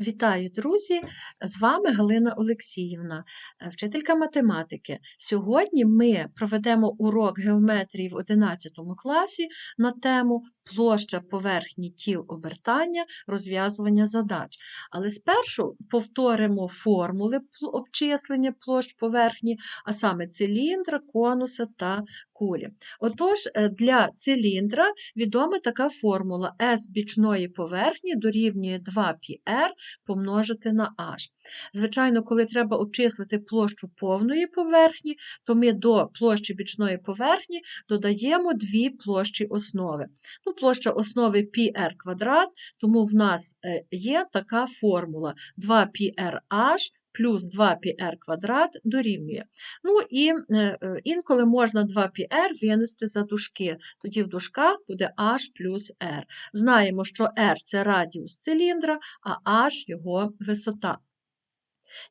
Вітаю, друзі! З вами Галина Олексіївна, е, вчителька математики. Сьогодні ми проведемо урок геометрії в 11 класі на тему площа поверхні тіл обертання, розв'язування задач. Але спершу повторимо формули обчислення площ поверхні, а саме циліндра, конуса та кулі. Отож, е, для циліндра відома така формула S бічної поверхні дорівнює 2πr помножити на h. Звичайно, коли треба обчислити площу повної поверхні, то ми до площі бічної поверхні додаємо дві площі основи. Ну, площа основи πr квадрат, тому в нас е, є така формула 2πrh плюс 2πr квадрат дорівнює. Ну і е, е, інколи можна 2πr винести за дужки, тоді в дужках буде h плюс r. Знаємо, що r – це радіус циліндра, а h – його висота.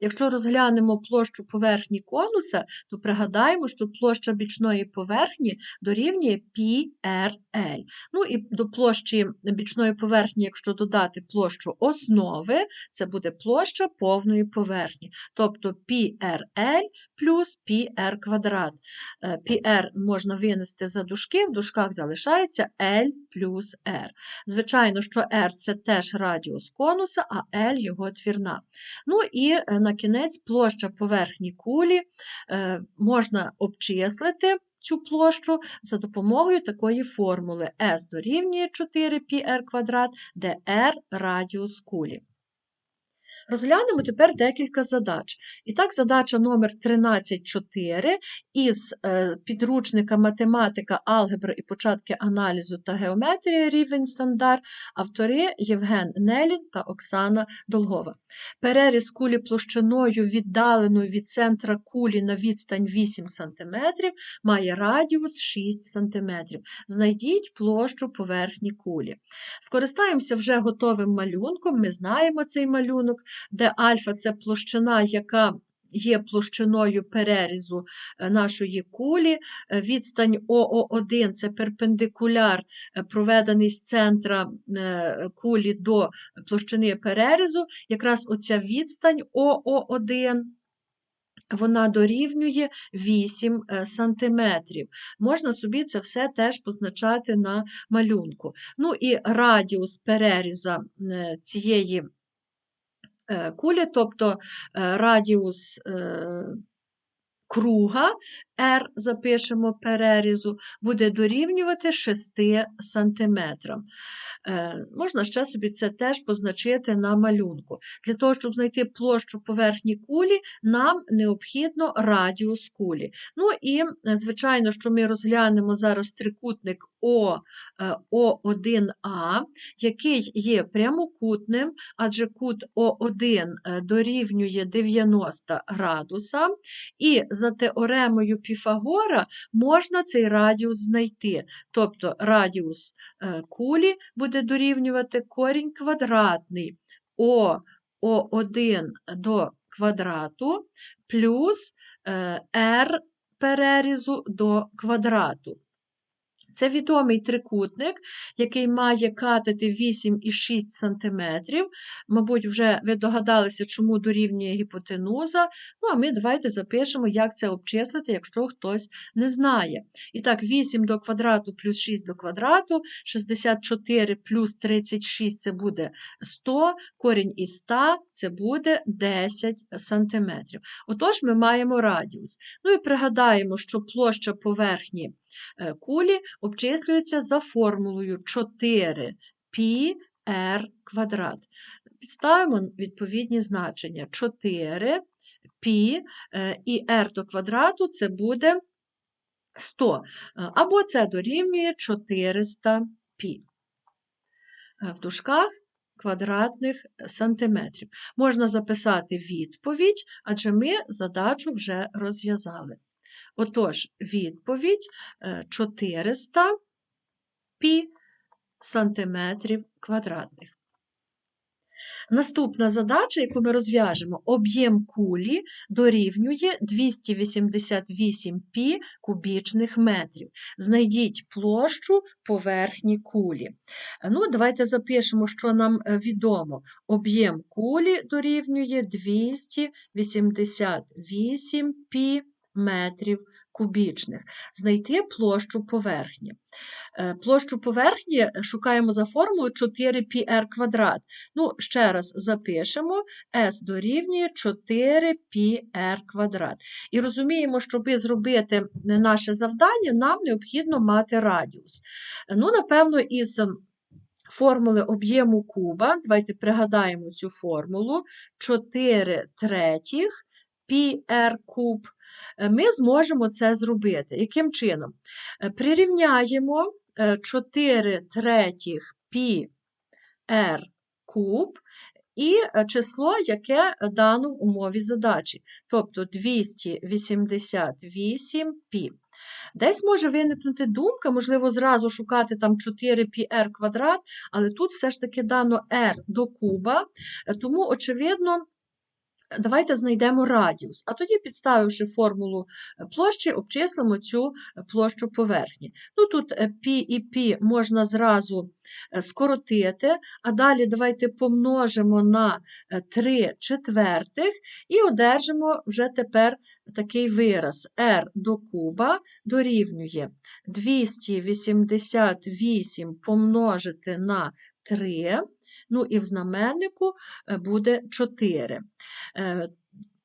Якщо розглянемо площу поверхні конуса, то пригадаємо, що площа бічної поверхні дорівнює PRL. Ну і до площі бічної поверхні, якщо додати площу основи, це буде площа повної поверхні, тобто PRL плюс PR квадрат. Е, PR можна винести за дужки, в дужках залишається L плюс R. Звичайно, що R це теж радіус конуса, а L його твірна. Ну і е, на кінець площа поверхні кулі е, можна обчислити цю площу за допомогою такої формули S дорівнює 4πr квадрат, де R радіус кулі. Розглянемо тепер декілька задач. І так, задача номер 13.4 із е, підручника математика, алгебра і початки аналізу та геометрії рівень стандарт, автори Євген Нелін та Оксана Долгова. Переріз кулі площиною віддаленою від центра кулі на відстань 8 см має радіус 6 см. Знайдіть площу поверхні кулі. Скористаємося вже готовим малюнком, ми знаємо цей малюнок де альфа це площина, яка є площиною перерізу е, нашої кулі. Е, Відстань ОО1 це перпендикуляр, е, проведений з центра кулі до площини перерізу. Якраз оця відстань ОО1. Вона дорівнює 8 см. Можна собі це все теж позначати на малюнку. Ну і радіус переріза цієї кулі, тобто е, радіус е, круга R запишемо перерізу, буде дорівнювати 6 см. Можна ще собі це теж позначити на малюнку. Для того, щоб знайти площу поверхні кулі, нам необхідно радіус кулі. Ну і, звичайно, що ми розглянемо зараз трикутник О, О1А, який є прямокутним, адже кут О1 дорівнює 90 градуса, і за теоремою Піфагора можна цей радіус знайти. Тобто радіус е, кулі буде дорівнювати корінь квадратний О, О1 до квадрату плюс е, R перерізу до квадрату. Це відомий трикутник, який має катети 8,6 см. Мабуть, вже ви догадалися, чому дорівнює гіпотенуза. Ну, а ми давайте запишемо, як це обчислити, якщо хтось не знає. І так, 8 до квадрату плюс 6 до квадрату, 64 плюс 36 це буде 100, корінь із 100 це буде 10 см. Отож, ми маємо радіус. Ну і пригадаємо, що площа поверхні е, кулі обчислюється за формулою 4 π r квадрат. Підставимо відповідні значення 4 π е, і r до квадрату це буде 100, або це дорівнює 400 π. Е, в дужках квадратних сантиметрів. Можна записати відповідь, адже ми задачу вже розв'язали. Отож, відповідь 400 е, пі сантиметрів квадратних. Наступна задача, яку ми розв'яжемо, об'єм кулі дорівнює 288 пі кубічних метрів. Знайдіть площу поверхні кулі. Ну, Давайте запишемо, що нам е, відомо. Об'єм кулі дорівнює 288 пі метрів кубічних. Знайти площу поверхні. Е, площу поверхні шукаємо за формулою 4πr квадрат. Ну, ще раз запишемо, S дорівнює 4πr квадрат. І розуміємо, щоб зробити наше завдання, нам необхідно мати радіус. Ну, напевно, із формули об'єму куба, давайте пригадаємо цю формулу, 4 третіх πr куб, Е, ми зможемо це зробити. Яким чином? Е, прирівняємо е, 4 третіх пі r куб і число, яке дано в умові задачі, тобто 288 пі. Десь може виникнути думка, можливо, зразу шукати там 4 πr квадрат, але тут все ж таки дано r до куба, тому, очевидно, Давайте знайдемо радіус, а тоді, підставивши формулу е, площі, обчислимо цю е, площу поверхні. Ну, Тут π е, і π можна зразу скоротити, а далі давайте помножимо на 3 четвертих і одержимо вже тепер такий вираз. R до куба дорівнює 288 помножити на 3 ну і в знаменнику е, буде 4.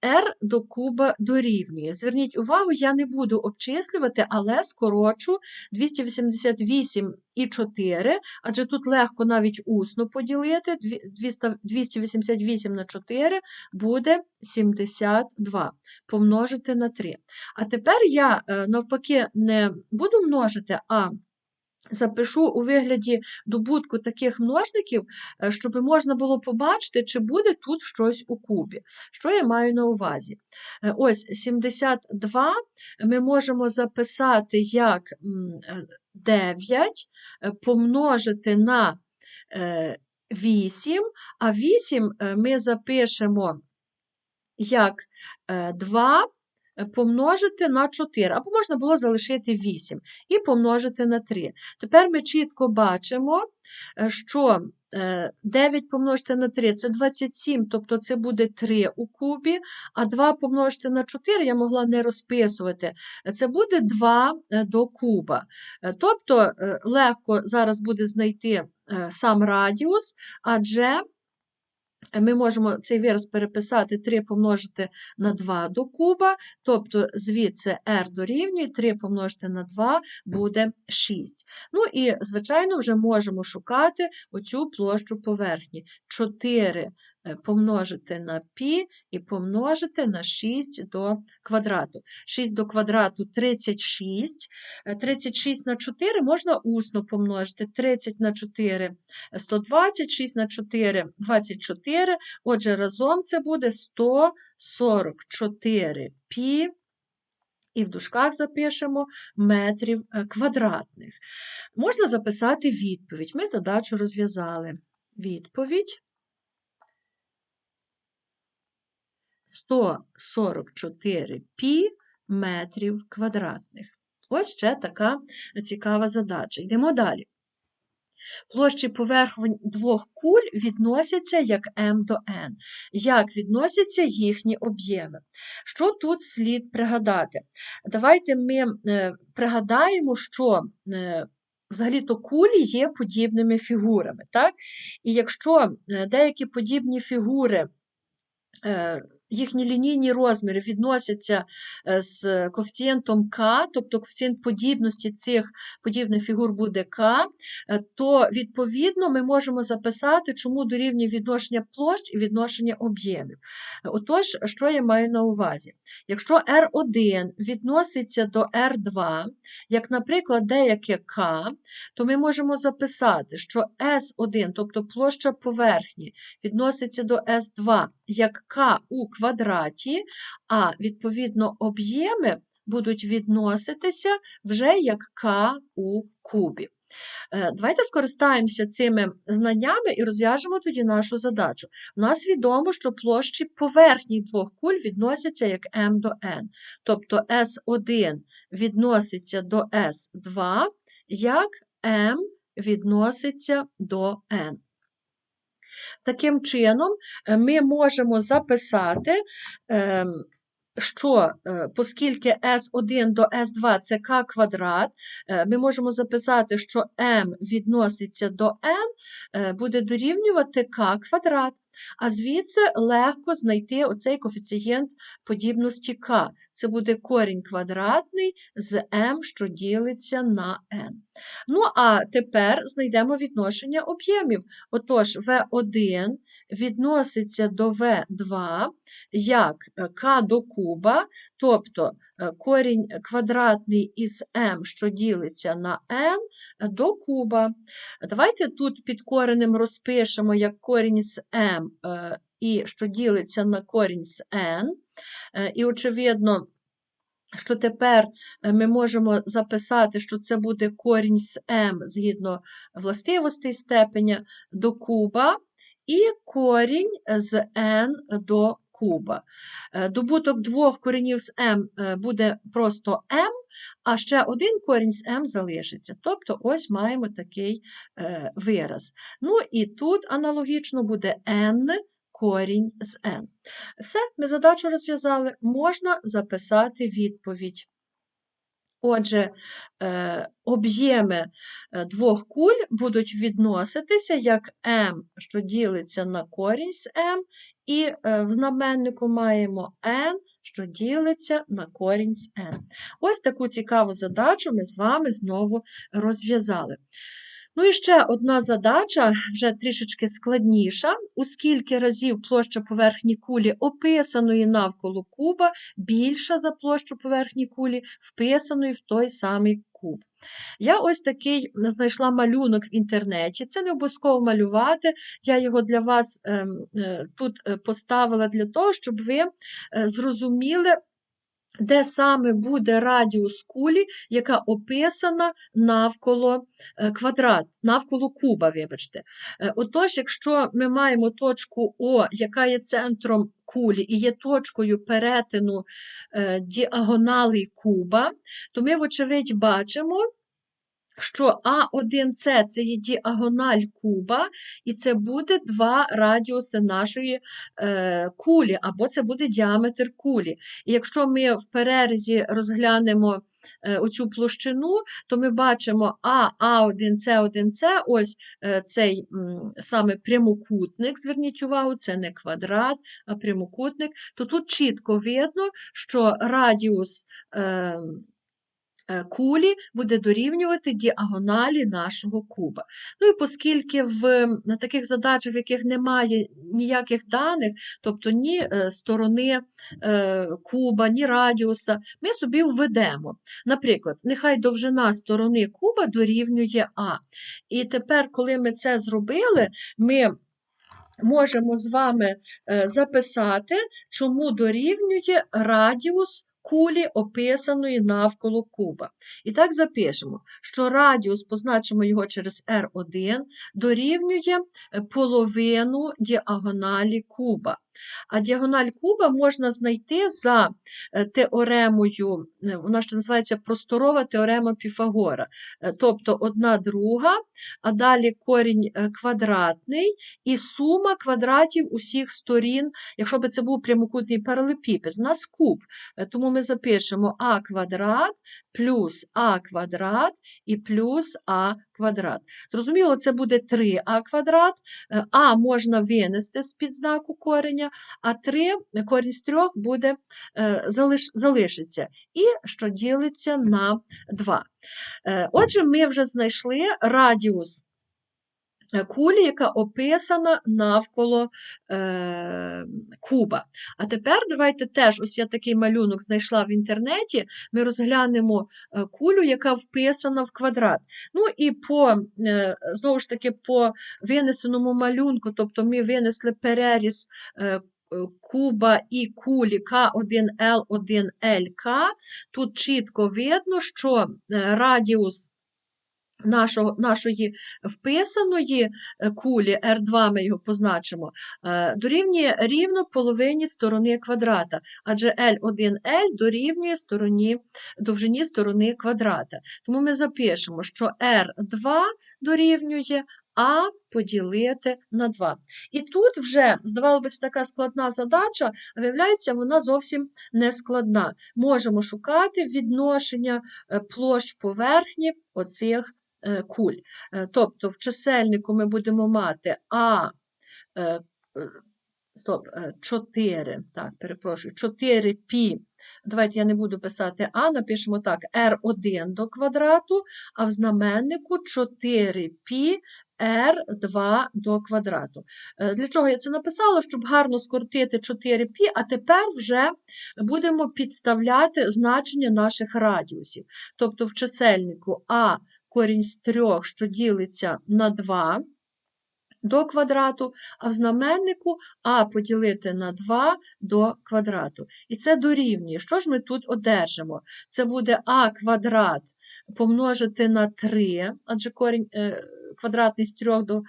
R е, до куба дорівнює. Зверніть увагу, я не буду обчислювати, але скорочу 288 і 4, адже тут легко навіть усно поділити. 288 на 4 буде 72 помножити на 3. А тепер я е, навпаки не буду множити, а запишу у вигляді добутку таких множників, е, щоб можна було побачити, чи буде тут щось у кубі. Що я маю на увазі? Е, ось 72 ми можемо записати як 9 е, помножити на 8, а 8 ми запишемо як 2 Е, помножити на 4, або можна було залишити 8 і помножити на 3. Тепер ми чітко бачимо, е, що 9 е, помножити на 3 це 27, тобто це буде 3 у кубі, а 2 помножити на 4 я могла не розписувати. Це буде 2 до куба. Тобто легко зараз буде знайти сам радіус, адже ми можемо цей вираз переписати 3 помножити на 2 до куба, тобто звідси r дорівнює 3 помножити на 2 буде 6. Ну і, звичайно, вже можемо шукати оцю площу поверхні. 4 Е, помножити на пі і помножити на 6 до квадрату. 6 до квадрату 36. 36 е, на 4 можна усно помножити. 30 на 4 120, 6 на 4 24. Отже, разом це буде 144 пі. І в дужках запишемо метрів е, квадратних. Можна записати відповідь. Ми задачу розв'язали. Відповідь 144 пі метрів квадратних. Ось ще така цікава задача. Йдемо далі. Площі поверхонь двох куль відносяться як М до N. Як відносяться їхні об'єми? Що тут слід пригадати? Давайте ми е, пригадаємо, що е, взагалі-то кулі є подібними фігурами. Так? І якщо е, деякі подібні фігури їхні лінійні розміри відносяться е, з коефіцієнтом К, тобто коефіцієнт подібності цих подібних фігур буде К, е, то відповідно ми можемо записати, чому дорівнює відношення площ і відношення об'ємів. Отож, що я маю на увазі? Якщо R1 відноситься до R2, як, наприклад, деяке К, то ми можемо записати, що S1, тобто площа поверхні, відноситься до S2 як К у квадраті, а відповідно об'єми будуть відноситися вже як К у кубі. Е, Давайте скористаємося цими знаннями і розв'яжемо тоді нашу задачу. У нас відомо, що площі поверхні двох куль відносяться як m до n. Тобто S1 відноситься до S2, як m відноситься до n. Таким чином, е, ми можемо записати, ем, що е, оскільки S1 до S2 це k квадрат, е, ми можемо записати, що m відноситься до n, буде дорівнювати k квадрат. А звідси легко знайти оцей коефіцієнт подібності k. Це буде корінь квадратний з m, що ділиться на n. Ну, а тепер знайдемо відношення об'ємів. Отож, V1 відноситься до V2 як k до куба, тобто корінь квадратний із m, що ділиться на n, до куба. Давайте тут під коренем розпишемо як корінь з m, і що ділиться на корінь з n. І, очевидно, що тепер ми можемо записати, що це буде корінь з m згідно властивостей степеня до куба, і корінь з n до куба. Добуток двох коренів з m буде просто m, а ще один корінь з m залишиться. Тобто, ось маємо такий вираз. Ну і тут аналогічно буде n корінь з n. Все, ми задачу розв'язали, можна записати відповідь. Отже, е, об'єми е, двох куль будуть відноситися як m, що ділиться на корінь з m, і е, в знаменнику маємо n, що ділиться на корінь з n. Ось таку цікаву задачу ми з вами знову розв'язали. Ну і ще одна задача, вже трішечки складніша, у скільки разів площа поверхні кулі, описаної навколо куба, більша за площу поверхні кулі, вписаної в той самий куб. Я ось такий знайшла малюнок в інтернеті. Це не обов'язково малювати. Я його для вас ем, е, тут е, поставила для того, щоб ви е, зрозуміли, де саме буде радіус кулі, яка описана навколо е, квадрат, навколо куба, вибачте. Е, отож, якщо ми маємо точку О, яка є центром кулі, і є точкою перетину е, діагоналей куба, то ми, вочевидь, бачимо що А1С це є діагональ куба, і це буде два радіуси нашої е, кулі, або це буде діаметр кулі. І якщо ми в перерізі розглянемо е, оцю площину, то ми бачимо А, А1С1С, ось е, цей м, саме прямокутник, зверніть увагу, це не квадрат, а прямокутник, то тут чітко видно, що радіус. Е, кулі буде дорівнювати діагоналі нашого куба. Ну і оскільки в на таких задачах, в яких немає ніяких даних, тобто ні е, сторони е, куба, ні радіуса, ми собі введемо. Наприклад, нехай довжина сторони куба дорівнює А. І тепер, коли ми це зробили, ми можемо з вами записати, чому дорівнює радіус кулі, описаної навколо куба. І так запишемо, що радіус, позначимо його через R1, дорівнює е, половину діагоналі куба. А діагональ куба можна знайти за е, теоремою, е, вона ж називається просторова теорема Піфагора. Тобто одна друга, а далі корінь квадратний і сума квадратів усіх сторін, якщо б це був прямокутний паралепіпед, у нас куб. Тому ми запишемо а квадрат плюс а квадрат і плюс а квадрат. Зрозуміло, це буде 3а квадрат, е, а можна винести з-під знаку кореня, а 3, корінь з 3 буде, е, залиш, залишиться, і що ділиться на 2. Е, отже, ми вже знайшли радіус кулі, яка описана навколо е, куба. А тепер давайте теж, ось я такий малюнок знайшла в інтернеті, ми розглянемо е, кулю, яка вписана в квадрат. Ну і по, е, знову ж таки, по винесеному малюнку, тобто ми винесли переріз. Е, Куба і кулі К1Л1ЛК, тут чітко видно, що радіус нашого, нашої вписаної е, кулі R2 ми його позначимо, е, дорівнює рівно половині сторони квадрата, адже L1L дорівнює стороні, довжині сторони квадрата. Тому ми запишемо, що R2 дорівнює А поділити на 2. І тут вже, здавалося така складна задача, а виявляється, вона зовсім не складна. Можемо шукати відношення е, площ поверхні оцих Е, куль. Е, тобто в чисельнику ми будемо мати А. Е, стоп, 4. Так, перепрошую, 4 пі. Давайте я не буду писати А, напишемо так, Р1 до квадрату, а в знаменнику 4 пі R2 до квадрату. Для чого я це написала? Щоб гарно скоротити 4 пі, а тепер вже будемо підставляти значення наших радіусів. Тобто в чисельнику А корінь з трьох, що ділиться на 2 до квадрату, а в знаменнику а поділити на 2 до квадрату. І це дорівнює. Що ж ми тут одержимо? Це буде а квадрат помножити на 3, адже корінь. Е, квадратний з 3 до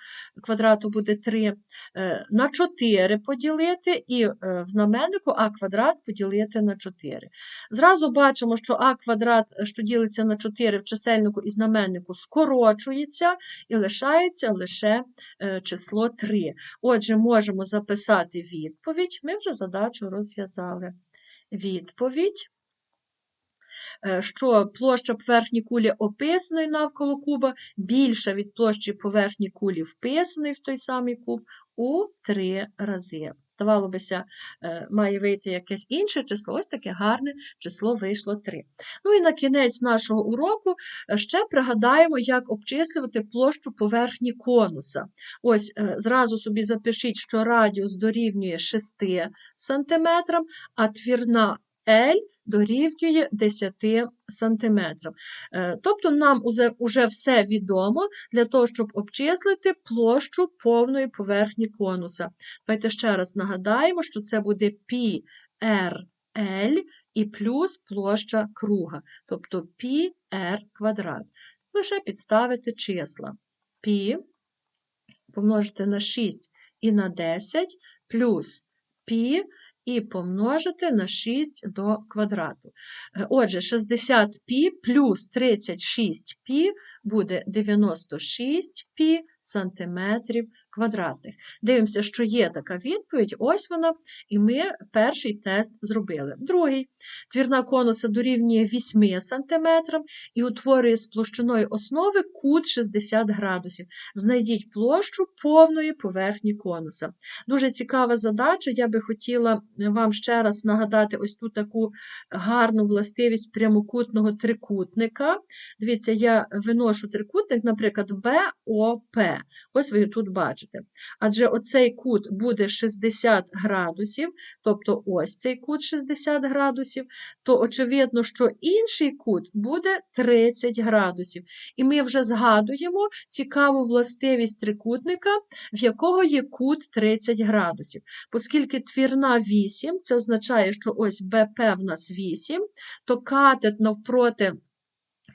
квадрату буде 3, е, на 4 поділити, і е, в знаменнику а квадрат поділити на 4. Зразу бачимо, що а квадрат, е, що ділиться на 4 в чисельнику і знаменнику, скорочується і лишається лише число 3. Отже, можемо записати відповідь. Ми вже задачу розв'язали. Відповідь. Е, що площа поверхні кулі описаної навколо куба більша від площі поверхні кулі вписаної в той самий куб у три рази. Здавалося, е, має вийти якесь інше число, ось таке гарне число вийшло 3. Ну і на кінець нашого уроку е, ще пригадаємо, як обчислювати площу поверхні конуса. Ось зразу собі запишіть, що радіус дорівнює 6 см, а твірна L дорівнює 10 см. Е, тобто нам вже все відомо для того, щоб обчислити площу повної поверхні конуса. Давайте ще раз нагадаємо, що це буде πRL і плюс площа круга, тобто πr квадрат. Лише підставити числа. π помножити на 6 і на 10 плюс π і помножити на 6 до квадрату. Е, отже, 60 π плюс 36 π буде 96 π сантиметрів квадратних. Дивимося, що є така відповідь, ось вона, і ми перший тест зробили. Другий. Твірна конуса дорівнює 8 см і утворює з площиною основи кут 60 градусів. Знайдіть площу повної поверхні конуса. Дуже цікава задача. Я би хотіла вам ще раз нагадати ось ту таку гарну властивість прямокутного трикутника. Дивіться, я виношу трикутник, наприклад, БОП. Ось ви тут бачите. Адже оцей кут буде 60 градусів, тобто ось цей кут 60 градусів, то очевидно, що інший кут буде 30 градусів. І ми вже згадуємо цікаву властивість трикутника, в якого є кут 30 градусів. Оскільки твірна 8, це означає, що ось БП в нас 8, то катет навпроти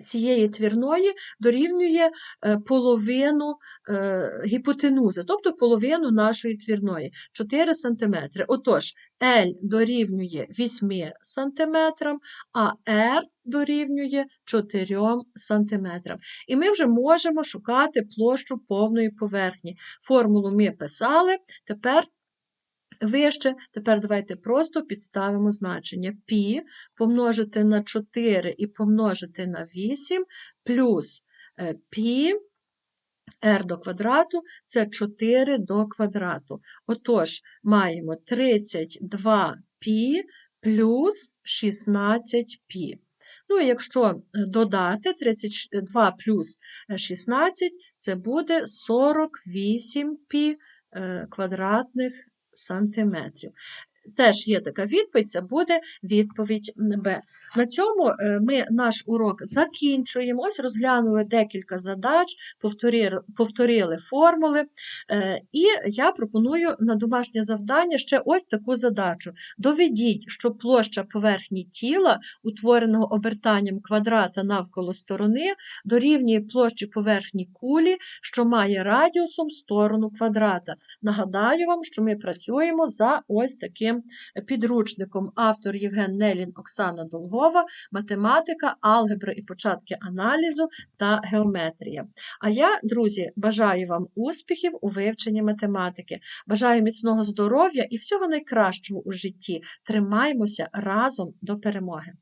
цієї твірної дорівнює е, половину е, гіпотенузи, тобто половину нашої твірної 4 см. Отож, L дорівнює 8 см, а R дорівнює 4 см. І ми вже можемо шукати площу повної поверхні. Формулу ми писали, тепер Вище, тепер давайте просто підставимо значення π помножити на 4 і помножити на 8 плюс е, π r до квадрату це 4 до квадрату. Отож, маємо 32 π плюс 16 π. Ну, і якщо е, додати 32 плюс 16, це буде 48 π е, квадратних сантиметрів. теж є така відповідь, це буде відповідь Б. На цьому е, ми наш урок закінчуємо. Ось розглянули декілька задач, повторили, повторили формули. Е, І я пропоную на домашнє завдання ще ось таку задачу. Доведіть, що площа поверхні тіла, утвореного обертанням квадрата навколо сторони, дорівнює площі поверхні кулі, що має радіусом сторону квадрата. Нагадаю вам, що ми працюємо за ось таким підручником. Автор Євген Нелін, Оксана Долгова, математика, алгебра і початки аналізу та геометрія. А я, друзі, бажаю вам успіхів у вивченні математики. Бажаю міцного здоров'я і всього найкращого у житті. Тримаймося разом до перемоги!